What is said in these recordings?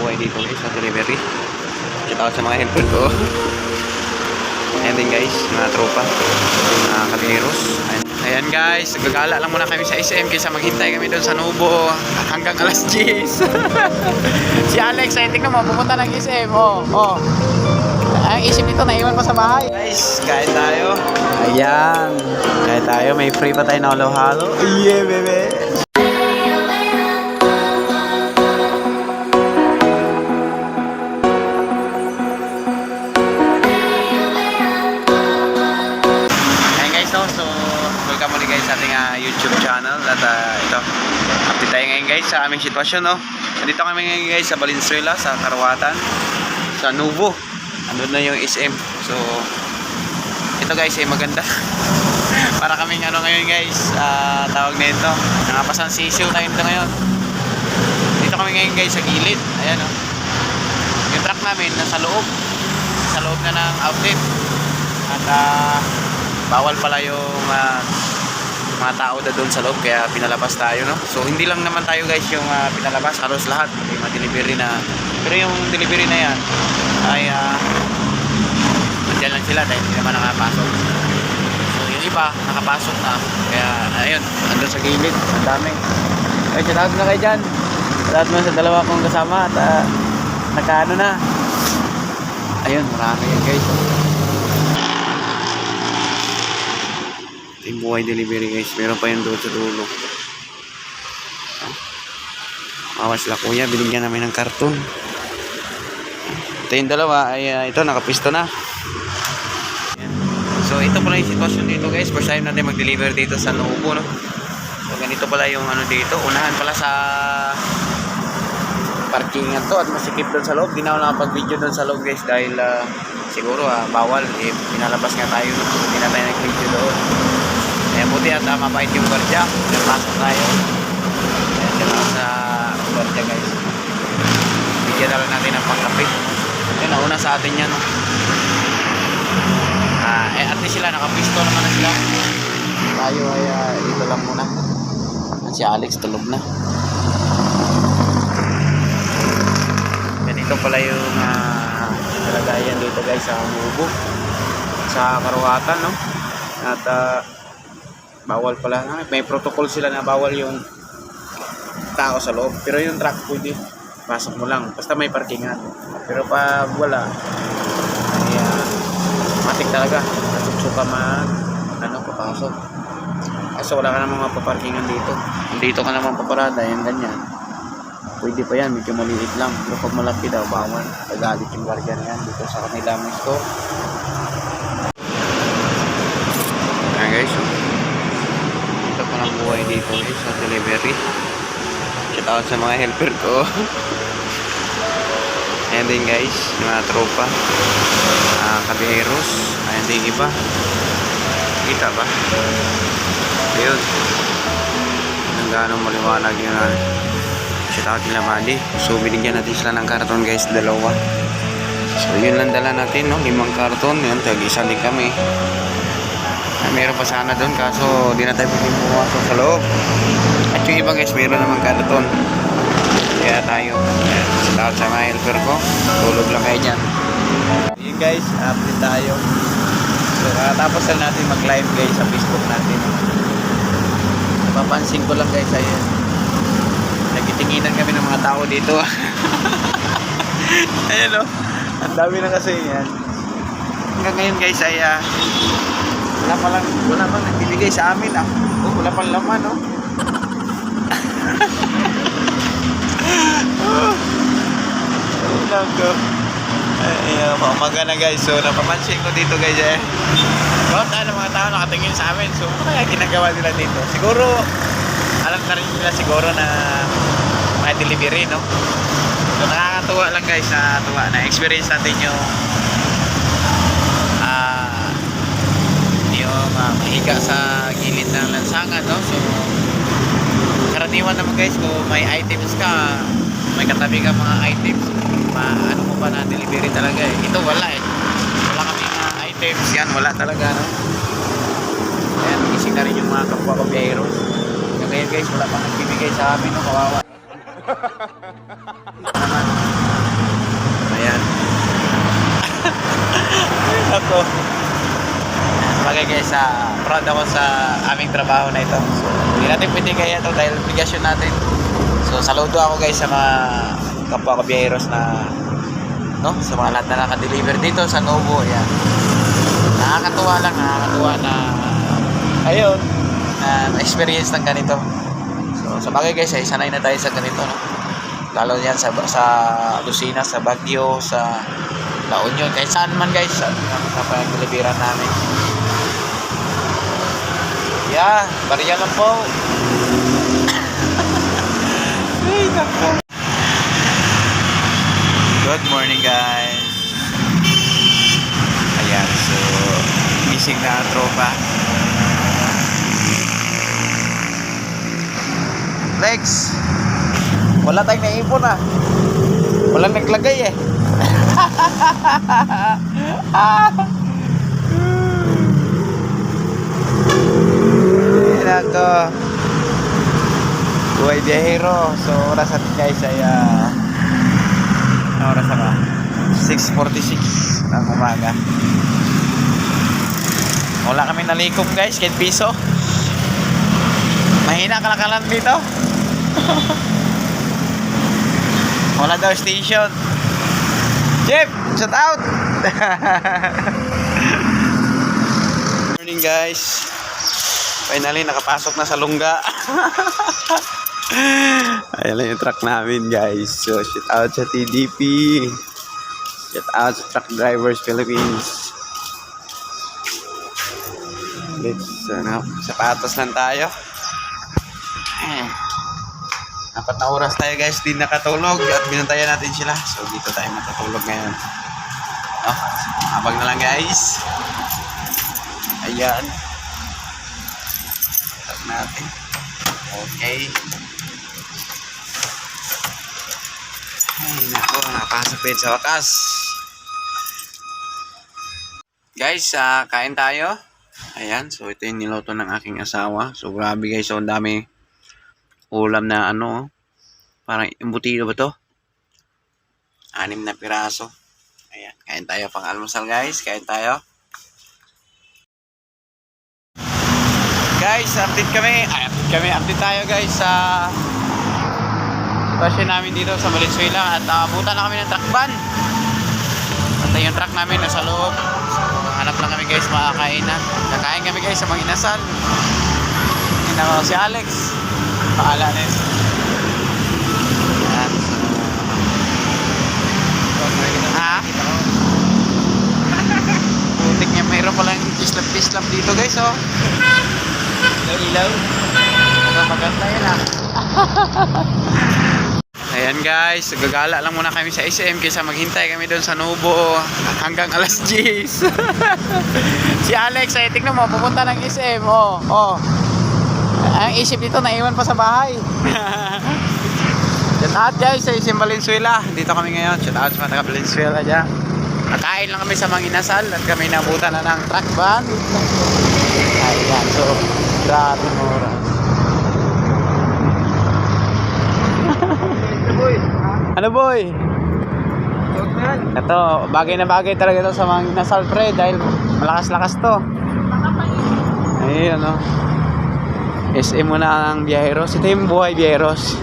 buhay dito guys sa delivery. Shout out sa mga helper ko. Ayan din guys, mga tropa, mga kabiros. Ayan. Ayan guys, gagala lang muna kami sa SM kaysa maghintay kami doon sa Nubo hanggang alas 10. si Alex, ay tingnan mo, pupunta ng SM. Oh, oh. Ang isip nito, naiwan pa sa bahay. Guys, kain tayo. Ayan. Kain tayo, may free pa tayo na halo-halo. Yeah, bebe. At ah, ito, update tayo ngayon guys sa aming sitwasyon no. Nandito kami ngayon guys sa Valenzuela, sa Karawatan, sa Nubo. Andun na yung SM. So, ito guys ay maganda. Para kaming ano ngayon guys, ah, tawag na ito, nangapasan sisiw tayo ito ngayon. Dito kami ngayon guys sa gilid. Ayan o. Yung truck namin nasa loob. Sa loob na ng outlet. At ah, bawal pala yung ah, mga tao na doon sa loob kaya pinalabas tayo no? So hindi lang naman tayo guys yung ah, pinalabas halos lahat may mga delivery na pero yung delivery na yan ay uh, nandiyan lang sila dahil hindi naman nakapasok. So yung iba nakapasok na. Kaya ayun andun sa gilid ang dami. Ay shout na kayo dyan. Shout mo sa dalawa kong kasama at ah, nakaano na. Ayun marami yan guys Ito yung buhay delivery guys. Meron pa yung doon sa dulo. Mawas la kuya. Binigyan namin ng karton. Ito yung dalawa. Ay, ah, ito nakapisto na. So ito pala yung sitwasyon dito guys. First time natin mag-deliver dito sa Nubo. No? So ganito pala yung ano dito. Unahan pala sa parkingan to at masikip doon sa loob. Di na ako nakapag-video doon sa loob guys dahil ah, siguro ah, bawal. Eh, pinalabas nga tayo. Hindi na tayo nag-video doon. Eh, buti at uh, mabait yung gwardiya. Napasok tayo. Ayan, ako sa gwardiya guys. Bigyan na natin ng pangkape. Yun, nauna sa atin yan. Ah, eh, at least sila, nakapisto naman na sila. Tayo ay ah, dito lang muna. At si Alex tulog na. Ganito pala yung uh, kalagayan dito guys sa Mubo. Sa Karuhatan, no? At ah, bawal pala. Ah, may protocol sila na bawal yung tao sa loob. Pero yung truck pwede. Pasok mo lang. Basta may parkingan pero pag wala ay uh, matik talaga. Nasukso ka man ano papasok. Kaso wala ka namang mapaparkingan dito. Dito ka naman paparada yung ganyan. Pwede pa yan medyo maliit lang. Pero pag malaki daw bawal. Nagalit yung guardia na yan dito sa kanila may store Ayan guys, oh. ito pa guys sa delivery. Shout out sa mga helper ko. Ayan din guys, yung mga tropa. Uh, kabiheros. Ayan din iba. Kita ba? Ayun. Ang ganong maliwanag yun. Uh, shout out nila Mali. So binigyan natin sila ng karton guys, dalawa. So yun lang dala natin, no? Limang karton. Yan, tag-isa din kami. Meron pa sana doon kaso di na tayo pwedeng pumasok sa loob. At yung iba guys, meron naman karton. Kaya tayo. Ayan, Salamat sa mga helper ko. Tulog lang kayo dyan. Yun guys, update tayo. So, katapos na natin mag-live guys sa Facebook natin. Napapansin ko lang guys, ayan. Nagitinginan kami ng mga tao dito. ayan o. Ang dami na kasi yan. Hanggang ngayon guys ay ah, wala pa lang, wala pa nagbibigay sa amin ah. Oh, wala pang laman, oh. oh. Ay, uh, umaga na guys. So, napapansin ko dito guys eh. Bawat ano mga tao nakatingin sa amin. So, ano kaya ginagawa nila dito? Siguro, alam na rin nila siguro na may delivery, no? So, nakakatuwa lang guys. Nakakatuwa na experience natin yung ma mahiga sa gilid ng lansangan no? so karaniwan naman guys kung may items ka may katabi ka mga items ma ano ko pa na delivery talaga eh ito wala eh wala kami mga items yan wala talaga no? ayan gising na rin yung mga kapwa ko biyahero ngayon guys wala pang nagbibigay sa amin no? kawawa ayan ako Bagay guys, sa proud ako sa aming trabaho na ito. So, hindi natin pwede kaya ito dahil obligasyon natin. So, saludo ako guys sa mga kapwa ko biyeros na no, sa mga lahat na nakadeliver dito sa Novo. Yan. Nakakatuwa lang, nakakatuwa na ayun, na experience ng ganito. So, sa bagay guys, ay sanay na tayo sa ganito, no? Lalo yan sa, sa Lucena, sa Baguio, sa La Union, kahit saan man guys, sa, sa pag-deliveran namin. Yeah, bariya lang po. Good morning guys. Ayan, so gising na tropa. Lex, wala tayong naipon ah. Walang naglagay eh. Yan ako. Buhay biyahero. So, oras natin guys ay ano oras na ba? 6.46 ng umaga. Wala kami nalikom guys, kahit piso. Mahina kalakalan dito. Wala daw station. Jeff, shout out! Morning guys. Finally, nakapasok na sa lungga. Ayan lang yung truck namin guys. So, shout out sa TDP. Shout out sa Truck Drivers Philippines. Let's, ano, sapatos lang tayo. Eh, Apat na oras tayo guys, di nakatulog at binantayan natin sila. So dito tayo matutulog ngayon. Oh, habang na lang guys. Ayan. Natin. Okay. Ay, nako, napasok din sa wakas. Guys, ah, kain tayo. Ayan, so ito yung niluto ng aking asawa. So grabe guys, so dami ulam na ano, parang embutido ba to? Anim na piraso. Ayan, kain tayo pang almusal guys, kain tayo. Guys, update kami. Ay, update kami. Update tayo guys sa sitwasyon namin dito sa Valenzuela at uh, buta na kami ng truck van. At yung truck namin nasa loob. So, hanap lang kami guys makakain na. Kakain kami guys sa mga inasal. Ako, si Alex. Paala na yun. Ha? Putik niya, mayroon palang islap-islap dito guys, oh. Ilaw-ilaw. Maganda yun, ah. Ayan guys, gagala lang muna kami sa SM kaysa maghintay kami doon sa Nubo hanggang alas 10. si Alex, ay tingnan mo, pupunta ng SM, oh, oh. Ang isip dito, naiwan pa sa bahay. Shout out guys sa SM Valenzuela. Dito kami ngayon. Shout out sa mga taga Valenzuela dyan. Nakain lang kami sa mga inasal at kami nabutan na ng truck van. Ayan, so, grabe mo Ano boy? Ito, bagay na bagay talaga ito sa mga inasal pre dahil malakas-lakas to. Ayun ano. SM mo na ang biyaheros. Ito yung buhay biyaheros.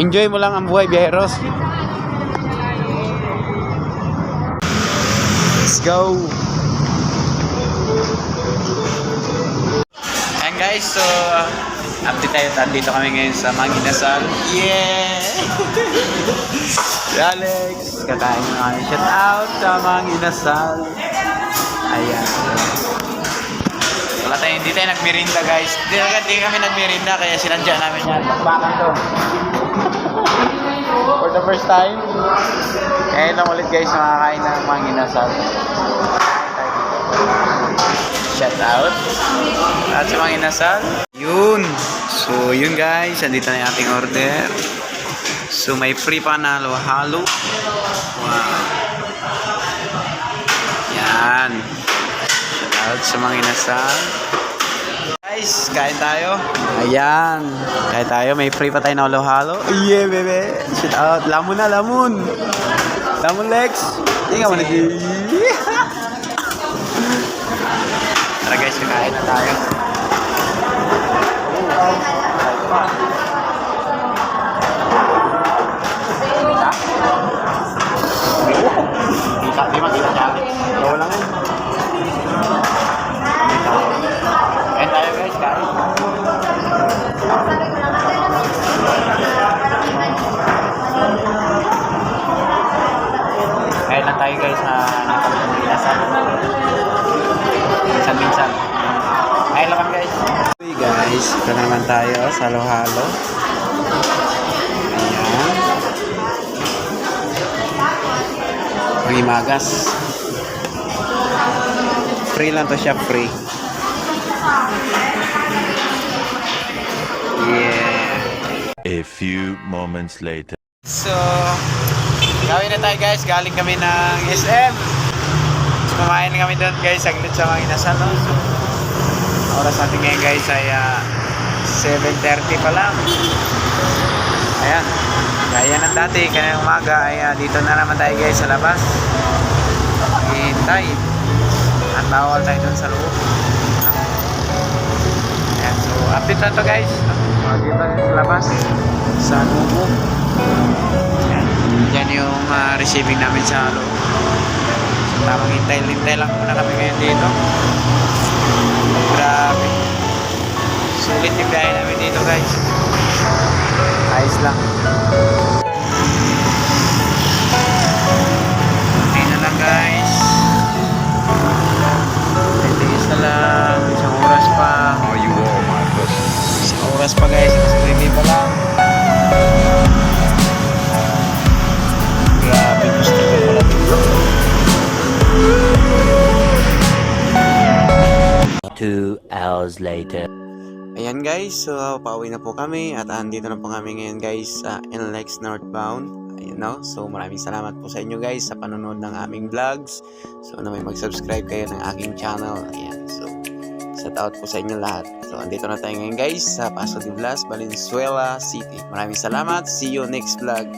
Enjoy mo lang ang buhay biyaheros. Let's go! Guys, so update tayo. Dito kami ngayon sa Manginasal. Yeah! si Alex, kakain na kami. Shout out sa Manginasal. Ayan. Wala tayo, hindi tayo nagmirinda guys. Hindi, hindi kami nagmirinda kaya sinadya namin yan. Bakbakan to. For the first time. Kaya lang ulit guys makakain ng mga inasal. Shout out. At sa mga inasal. Yun. So yun guys, andito na yung ating order. So may free pa na halo-halo. Wow. Yan. Shout out sa mga inasal. Guys, kain tayo. Ayan. Kain tayo. May free pa tayo na halo-halo. Yeah, bebe. Shout out. Lamon na, lamon. Lamon, Lex. Hindi ka mo kakain na tayo. Kita, guys, ito na naman tayo sa halo-halo. Ayan. Pangimagas. Free lang to siya, free. Yeah. A few moments later. So, gawin na tayo guys. Galing kami ng SM. So, kumain kami doon guys. Saglit sa mga inasal. No? So, oras natin ngayon guys ay ah, 7.30 pa lang. Ayan. Gaya ng dati, kanina umaga ay ah, dito na naman tayo guys sa labas. Hintay. At bawal tayo doon sa loob. Ayan, so update na to guys. Dito tayo sa labas. Sa Nubo. Yan. Yan yung ah, receiving namin sa loob. So, tamang hintay-hintay lang muna kami ngayon dito. Grabe. Sulit yung biyahe namin dito guys. Ayos lang. Guys, so pauwi na po kami at andito na po kami ngayon guys sa NLEX Northbound. Ayun no, so maraming salamat po sa inyo guys sa panonood ng aming vlogs. So na may mag-subscribe kayo ng aking channel. Ayan, so shout out po sa inyo lahat. So andito na tayo ngayon guys sa Paso de Blas, Valenzuela City. Maraming salamat, see you next vlog.